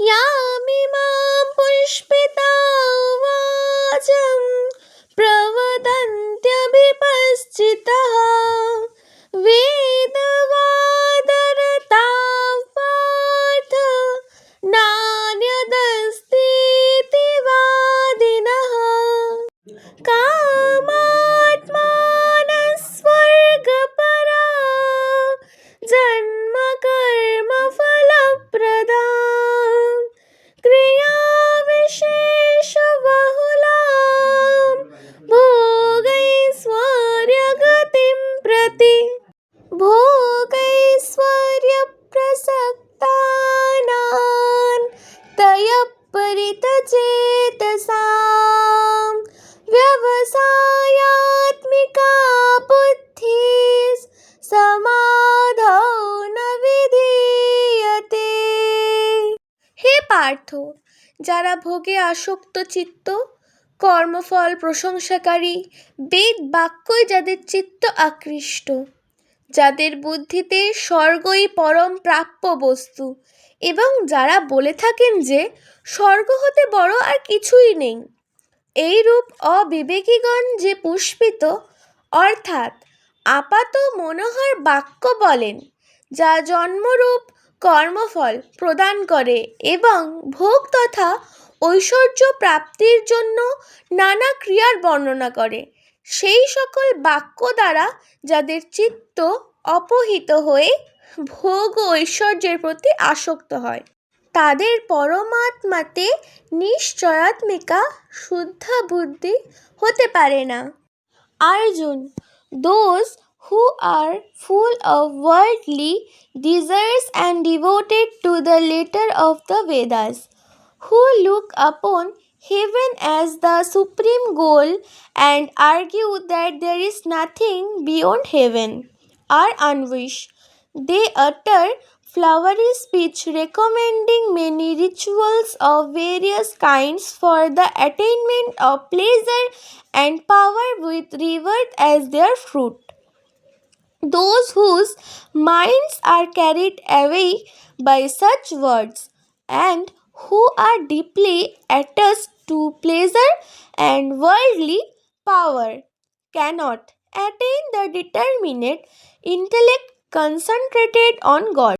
यामि मा पुष्पिता वाचं प्रवदन्त्यभिपश्चितः। वेदवादरता पाठ नान्यदस्ति वादिनः का परितचेतसां व्यवसायात्मिका बुद्धिः समाधौ न विधीयते হে পার্থ যারা ভোগে আসক্ত চিত্ত কর্মফল প্রশংসাকারী বেদ বাক্যই যাদের চিত্ত আকৃষ্ট যাদের বুদ্ধিতে স্বর্গই পরম প্রাপ্য বস্তু। এবং যারা বলে থাকেন যে, স্বর্গ হতে বড় আর কিছুই নেই। এইরূপ অবিবেকীগণ যে পুষ্পিত, অর্থাৎ আপাত মনোহর বাক্য বলেন, যা জন্মরূপ কর্মফল প্রদান করে এবং ভোগ তথা ঐশ্বর্য প্রাপ্তির জন্য নানা ক্রিয়ার বর্ণনা করে। সেই সকল বাক্য দ্বারা যাদের চিত্ত অপহিত হয়ে ভোগ ও ঐশ্বর্যের প্রতি আসক্ত হয় তাদের পরমাত্মাতে নিশ্চয়াত্মিকা শুদ্ধা বুদ্ধি হতে পারে না। Arjun those who are full of worldly desires and devoted to the letter of the Vedas, who look upon heaven as the supreme goal and argue that there is nothing beyond heaven, are unwise. They utter flowery speech recommending many rituals of various kinds for the attainment of pleasure and power with reward as their fruit. Those whose minds are carried away by such words and who are deeply attached to pleasure and worldly power cannot attain the determinate intellect concentrated on God.